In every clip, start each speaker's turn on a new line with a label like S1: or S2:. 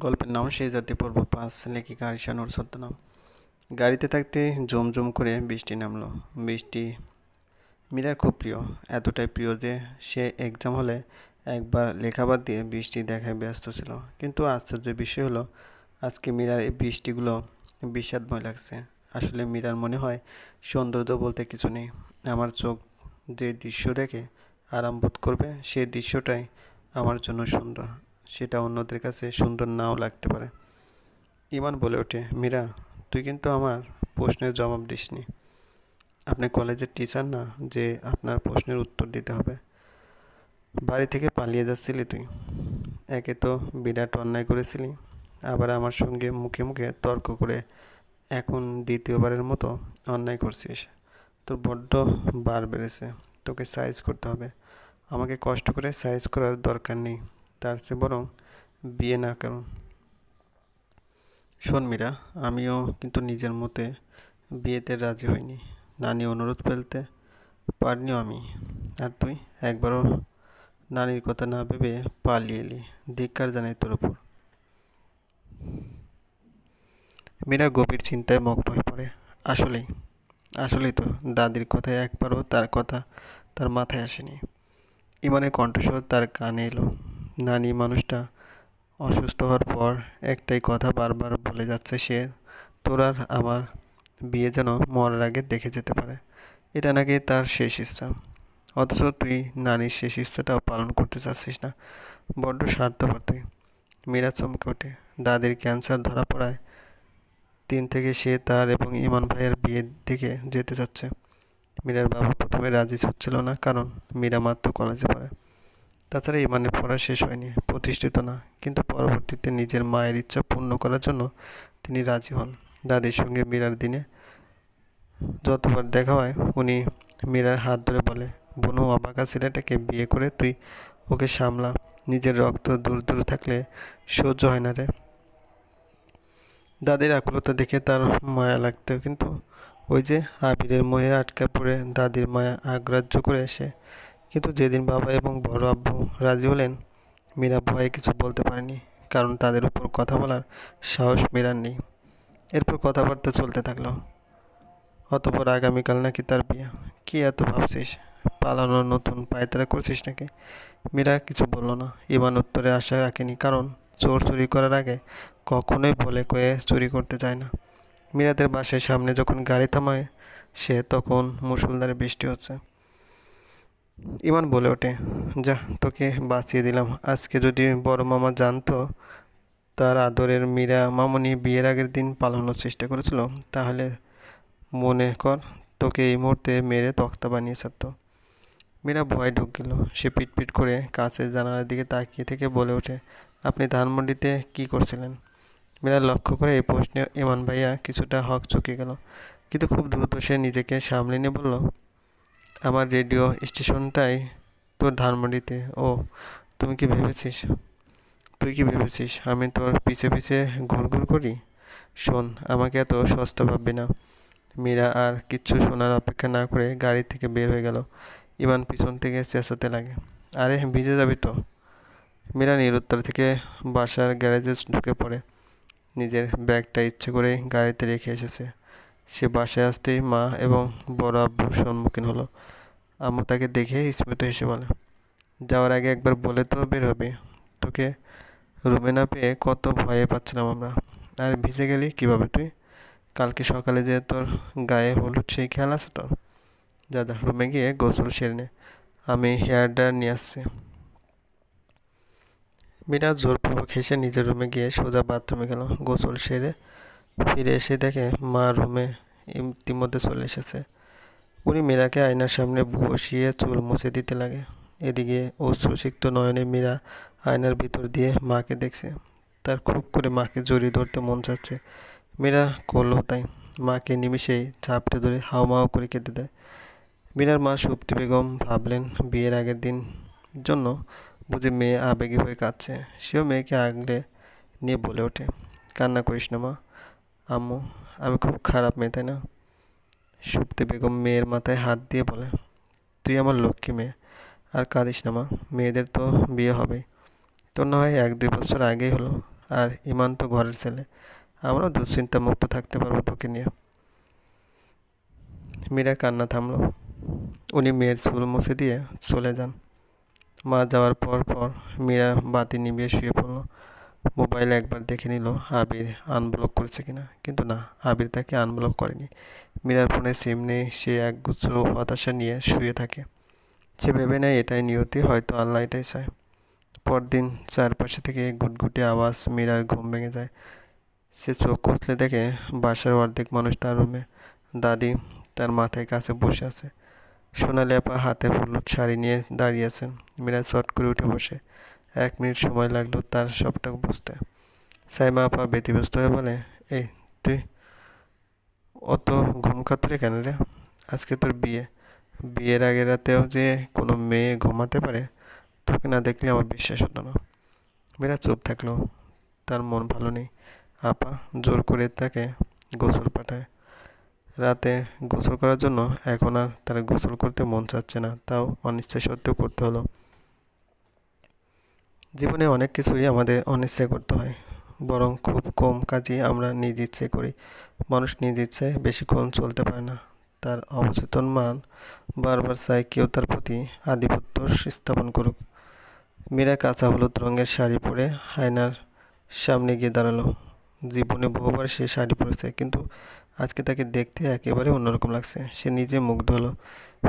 S1: গল্পের নাম সেই জাতি পর্ব। পাঁচ লেখিকা আরিশা নূর ছদ্মনাম। গাড়িতে থাকতে জমজম করে বৃষ্টি নামলো। বৃষ্টি মীরার খুব প্রিয়। এতটাই প্রিয় যে সে এক্সাম হলে একবার লেখাবাদ দিয়ে বৃষ্টি দেখায় ব্যস্ত ছিল। কিন্তু আশ্চর্যের বিষয় হলো, আজকে মীরার এই বৃষ্টিগুলো বিষাদময় লাগছে। আসলে মীরার মনে হয় সৌন্দর্য বলতে কিছু নেই। আমার চোখ যে দৃশ্য দেখে আরাম বোধ করবে সেই দৃশ্যটাই আমার জন্য সুন্দর। সেটা অন্যদের কাছে সুন্দর নাও লাগতে পারে। ইমান বলে ওঠে, মীরা, তুই কিন্তু আমার প্রশ্নের জবাব দিসনি। আপনি কলেজের টিচার না যে আপনার প্রশ্নের উত্তর দিতে হবে। বাড়ি থেকে পালিয়ে যাচ্ছিলি তুই। একে তো বিরাট অন্যায় করেছিলি, আবার আমার সঙ্গে মুখে মুখে তর্ক করে এখন দ্বিতীয়বারের মতো অন্যায় করছিস। তোর বড্ড বার বেড়েছে, তোকে সাইজ করতে হবে। আমাকে কষ্ট করে সাইজ করার দরকার নেই। তার চেয়ে বরং বিয়ে না করুন। শোন মীরা, আমিও কিন্তু নিজের মতে বিয়েতে রাজি হইনি। নানি অনুরোধ ফেলতে পারিনিও আমি। আর তুই একবারও নানির কথা না ভেবে পালিয়ে এলি। ধিক্কার জানাই তোর ওপর মীরা গভীর চিন্তায় মগ্ন হয়ে পড়ে। আসলেই আসলেই তো দাদির কথায় একবারও তার কথা তার মাথায় আসেনি। ইমানের কণ্ঠস্বর তার কানে এলো। নানি মানুষটা অসুস্থ হওয়ার পর একটাই কথা বারবার বলে যাচ্ছে সে, তোর আর আমার বিয়ে যেন মরার আগে দেখে যেতে পারে। এটা নাকি তার শেষ ইচ্ছা। অথচ তুই নানির শেষ ইচ্ছাটাও পালন করতে চাচ্ছিস না। বড্ড স্বার্থপর তুই। মীরা চমকে ওঠে। দাদির ক্যান্সার ধরা পড়ায় তিন থেকে সে তার এবং ইমান ভাইয়ের বিয়ের দিকে যেতে চাচ্ছে। মীরার বাবা প্রথমে রাজি হচ্ছিল না, কারণ মীরা মাত্র কলেজে পড়ে। তাছাড়া ইমানের পড়া শেষ হয়নি, প্রতিষ্ঠিত না। কিন্তু পরবর্তীতে নিজের মায়ের ইচ্ছা পূর্ণ করার জন্য তিনি রাজি হন। দাদির সঙ্গে মীরার দিনে যতবার দেখা হয়, উনি মীরার হাত ধরে বলে, বনু, অবাকা ছেলেটাকে বিয়ে করে তুই ওকে সামলা। নিজের রক্ত দূর দূর থাকলে সহ্য হয় না রে। দাদির আকুলতা দেখে তার মায়া লাগতো, কিন্তু ওই যে আবিরের মোহে আটকা পড়ে দাদির মায়া আগ্রাহ্য করে এসে কিন্তু যেদিন বাবা এবং বড় আব্বু রাজি হলেন, মীরা ভয়ে কিছু বলতে পারেনি, কারণ তাদের উপর কথা বলার সাহস মীরার নেই। এরপর কথাবার্তা চলতে থাকল। অতপর আগামীকাল নাকি তার বিয়ে। কী এত ভাবছিস? পালানোর নতুন পায়তারা করছিস নাকি? মীরা কিছু বলল না। ইমান উত্তরে আশা রাখেনি, কারণ চোর চুরি করার আগে কখনোই বলে কয়ে চুরি করতে চায় না। মীরাদের বাসার সামনে যখন গাড়ি থামায় সে, তখন মুসুলধারে বৃষ্টি হচ্ছে। ইমান বলে ওঠে। যা, তোকে বাঁচিয়ে দিলাম। আজকে যদি বড় মামা জানতো তার আদরের মীরা মামনি বিয়ের আগের দিন পালানোর চেষ্টা করেছিল, তাহলে মনে কর তোকে এই মুহূর্তে মেরে তক্তা বানিয়ে ছাড়তো। মীরা ভয় ঢুক গেল। সে পিটপিট করে কাছের জানালার দিকে তাকিয়ে থেকে বলে ওঠে, আপনি ধানমন্ডিতে কি করছিলেন? মীরা লক্ষ্য করে এই প্রশ্নে ইমান ভাইয়া কিছুটা হক চকে গেল। কিন্তু খুব দ্রুত সে নিজেকে সামলে নিয়ে বলল আমার রেডিও স্টেশনটাই তোর ধানমন্ডিতে। ও, তুমি কি ভেবেছিস? তুই কি ভেবেছিস আমি তোর পিছে পিছে ঘুরঘুর করি? শোন, আমাকে এত সস্তা ভাববি না। মীরা আর কিচ্ছু শোনার অপেক্ষা না করে গাড়ি থেকে বের হয়ে গেল। ইমান পিছন থেকে চেঁচাতে লাগে। আরে, ভিজে যাবি তো। মীরা নিরুত্তর থেকে বাসার গ্যারেজে ঢুকে পড়ে। নিজের ব্যাগটা ইচ্ছে করে গাড়িতে রেখে এসেছে। সে বাসায় আসতেই মা এবং বড় আব্বুর সম্মুখীন হলো। আম্মু তাকে দেখে স্মিত হেসে বলে, যাওয়ার আগে একবার বলে তো বের হবে। তোকে রুমে না পেয়ে কত ভয়ে পাচ্ছিলাম আমরা। আর ভিজে গেলি কীভাবে তুই? কালকে সকালে যে তোর গায়ে হলুদ সেই খেয়াল আছে তোর? যা যা, রুমে গিয়ে গোসল সেরে নে। আমি হেয়ার ড্রায়ার নিয়ে আসছি। মিনা জোরপূর্বক হেসে নিজের রুমে গিয়ে সোজা বাথরুমে গেল। গোসল সেরে ফিরে এসে দেখে মা রুমে ইতিমধ্যে চলে এসেছে। উনি মীরাকে আয়নার সামনে বসিয়ে চুল মুছে দিতে লাগে। এদিকে অশ্রুসিক্ত নয়নে মীরা আয়নার ভিতর দিয়ে মাকে দেখছে। তার খুব করে মাকে জড়িয়ে ধরতে মন চাচ্ছে। মীরা করল তাই। মাকে নিমিষেই ঝাপটে ধরে হাওমাও করে কেঁদে দেয়। মীরার মা সুপ্তি বেগম ভাবলেন বিয়ের আগের দিন জন্য বুঝে মেয়ে আবেগী হয়ে কাঁদছে। সেও মেয়েকে আগলে নিয়ে বলে ওঠে, কান্না করিস না মা। আম্মু, আমি খুব খারাপ মেয়ে, তাই না? সুপ্তি বেগম মেয়ের মাথায় হাত দিয়ে বলে, তুই আমার লক্ষ্মী মেয়ে, আর কাঁদিস না মা, মেয়েদের তো বিয়ে হবে তোর না হয় এক দুই বছর আগেই হলো, আর ইমান তো ঘরের ছেলে। আমরাও দুশ্চিন্তা মুক্ত থাকতে পারব তোকে নিয়ে। মীরা কান্না থামলো। উনি মেয়ের চুল মুছে দিয়ে চলে যান। মা যাওয়ার পর পর মীরা বাতি নিভিয়ে শুয়ে পড়ল। মোবাইল একবার দেখে নিল আবির আনব্লক করেছে কিনা। কিন্তু না, আবির তাকে আনব্লক করেনি। মীরার ফোনে সিম নেই, সে একগুচ্ছ হতাশা নিয়ে শুয়ে থাকে। সে ভেবে নেয় এটাই নিয়তি, হয়তো আল্লাহ এটাই চায়। পরদিন চারপাশে থেকে গুটগুটি আওয়াজ মীরার ঘুম ভেঙে যায়। সে চোখ কষলে দেখে বাসার অর্ধেক মানুষ তার রুমে। দাদি তার মাথায় কাছে বসে আছে। সোনালি আপা হাতে হলুদ শাড়ি নিয়ে দাঁড়িয়ে আছেন। মীরা চট করে উঠে বসে। এক মিনিট সময় লাগল তার সবটা বুঝতে। সাইমা আপা ব্যতিব্যস্ত হয়ে বলে, এই, তুই অত ঘুম কাতুরে কেন রে? আজকে তোর বিয়ে। বিয়ের আগে রাতেও যে কোনো মেয়ে ঘুমাতে পারে, তোকে না দেখলে আমার বিশ্বাস হতো না। মেয়েরা চুপ থাকল। তার মন ভালো নেই। আপা জোর করে তাকে গোসল পাঠায়। রাতে গোসল করার জন্য এখন আর তার গোসল করতে মন চাচ্ছে না। তাও অনিচ্ছা সত্ত্বেও করতে হলো। জীবনে অনেক কিছুই আমাদের অনিচ্ছে করতে হয়, বরং খুব কম কাজই আমরা নিজ ইচ্ছে করি। মানুষ নিজ ইচ্ছে বেশিক্ষণ চলতে পারে না। তার অবচেতন মান বারবার চায় কেউ তার প্রতি আধিপত্য স্থাপন করুক। মীরা কাঁচা হলুদ রঙের শাড়ি পরে হায়নার সামনে গিয়ে দাঁড়াল। জীবনে বহুবার সে শাড়ি পরেছে, কিন্তু আজকে তাকে দেখতে একেবারে অন্যরকম লাগছে। সে নিজে মুগ্ধ হলো।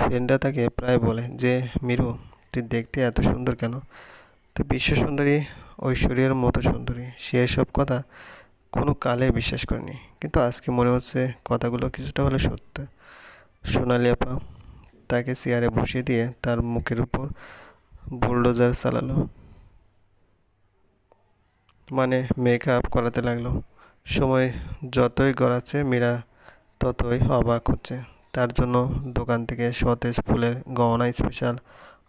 S1: ফ্রেন্ডরা তাকে প্রায় বলে, যে, মিরু, তুই দেখতে এত সুন্দর কেন? তো বিশ্ব সুন্দরী ঐশ্বর্যের মতো সুন্দরী, সে এসব কথা কোনো কালে বিশ্বাস করেনি। কিন্তু আজকে মনে হচ্ছে কথাগুলো কিছুটা হলে সত্য। সোনালি আপা তাকে চেয়ারে বসিয়ে দিয়ে তার মুখের উপর বুলডোজার চালালো। মানে মেকআপ করাতে লাগল। সময় যতই গড়াচ্ছে, মীরা ততই অবাক হচ্ছে। তার জন্য দোকান থেকে সতেজ ফুলের গহনা স্পেশাল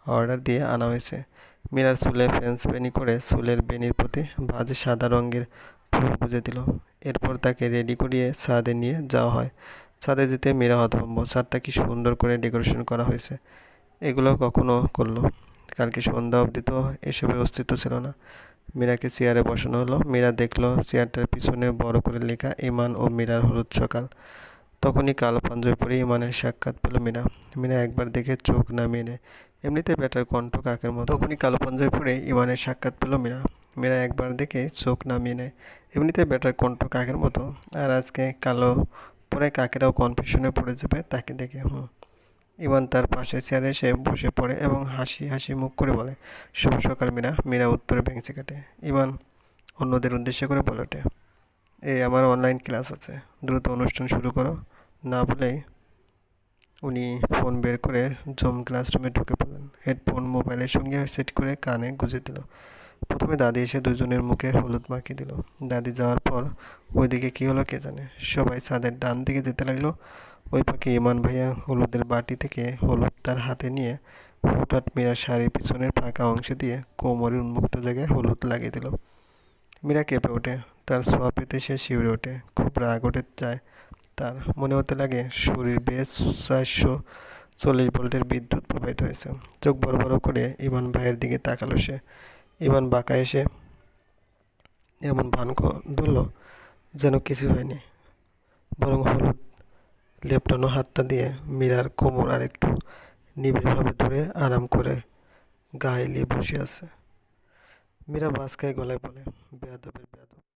S1: অর্ডার দিয়ে আনা হয়েছে। মীরার চুলে ফেন্স বেনি করে চুলের বেনির প্রতি ভাজে সাদা রঙের ফুল গুঁজে দিল। এরপর তাকে রেডি করিয়ে ছাদে নিয়ে যাওয়া হয়। ছাদে যেতে মীরা হতভম্ব ছাদটা কি সুন্দর করে ডেকোরেশন করা হয়েছে। এগুলো কখনো করল। কালকে সন্ধ্যা অবধি তো এসবের অস্তিত্ব ছিল না। মীরাকে চেয়ারে বসানো হলো। মীরা দেখল চেয়ারটার পিছনে বড় করে লেখা ইমান ও মীরার হলুদ সকাল। তখনই কালো পাঞ্জাবি পরে ইমানের সাক্ষাৎ পেল মীরা। মীরা একবার দেখে চোখ নামিয়ে নেয়। এমনিতে ব্যাটার কণ্ঠ কাকের মতো। তখনই কালো পাঞ্জাবি পরে ইমানের সাক্ষাৎ পেল মীরা। মীরা একবার দেখে চোখ নামিয়ে নেয়। এমনিতে ব্যাটার কণ্ঠ কাকের মতো। আর আজকে কালো পরে কাকেরাও কনফিউশনে পড়ে যাবে তাকে দেখে। হুম। ইমান তার পাশে চেয়ারে এসে বসে পড়ে এবং হাসি হাসি মুখ করে বলে, শুভ সকাল মীরা। মীরা উত্তরে ভেঙচি কাটে। ইমান অন্যদের উদ্দেশ্য করে বলে ওঠে, এই আমার অনলাইন ক্লাস আছে। দ্রুত অনুষ্ঠান শুরু করো। না বলেই উনি ফোন বের করে জুম ক্লাসরুমে ঢুকে পড়লেন। হেডফোন মোবাইলের সঙ্গে সেট করে কানে গুঁজে দিল। প্রথমে দাদি এসে দুজনের মুখে হলুদ মাখিয়ে দিল। দাদি যাওয়ার পর ওইদিকে কী হলো কে জানে? সবাই ছাদের ডান দিকে যেতে লাগল। ওই পাখি ইমান ভাইয়া হলুদের বাটি থেকে হলুদ তার হাতে নিয়ে হঠাৎ মীরা শাড়ির পিছনের ফাঁকা অংশ দিয়ে কোমরের উন্মুক্ত জায়গায় হলুদ লাগিয়ে দিল। মীরা কেঁপে ওঠে। তার সোয়া পেতে সে শিউরে ওঠে। খুব রাগ ওঠে যায় তার মনে হতে লাগে শরীর বেশ চারশো চল্লিশ ভোল্টের বিদ্যুৎ প্রবাহিত হয়েছে। চোখ বড় বড় করে ইমান ভাইয়ের দিকে তাকালো সে। ইমান বাঁকা এসে এমন ভান ধরল যেন কিছু হয়নি। বরং হলুদ লেপটানো হাতটা দিয়ে মীরার কোমর আর একটু নিবিড়ভাবে ধরে আরাম করে গায়ে নিয়ে বসে আছে। মীরা বাসকায় গলায় বলে, বেয়াদবের বেয়াদব।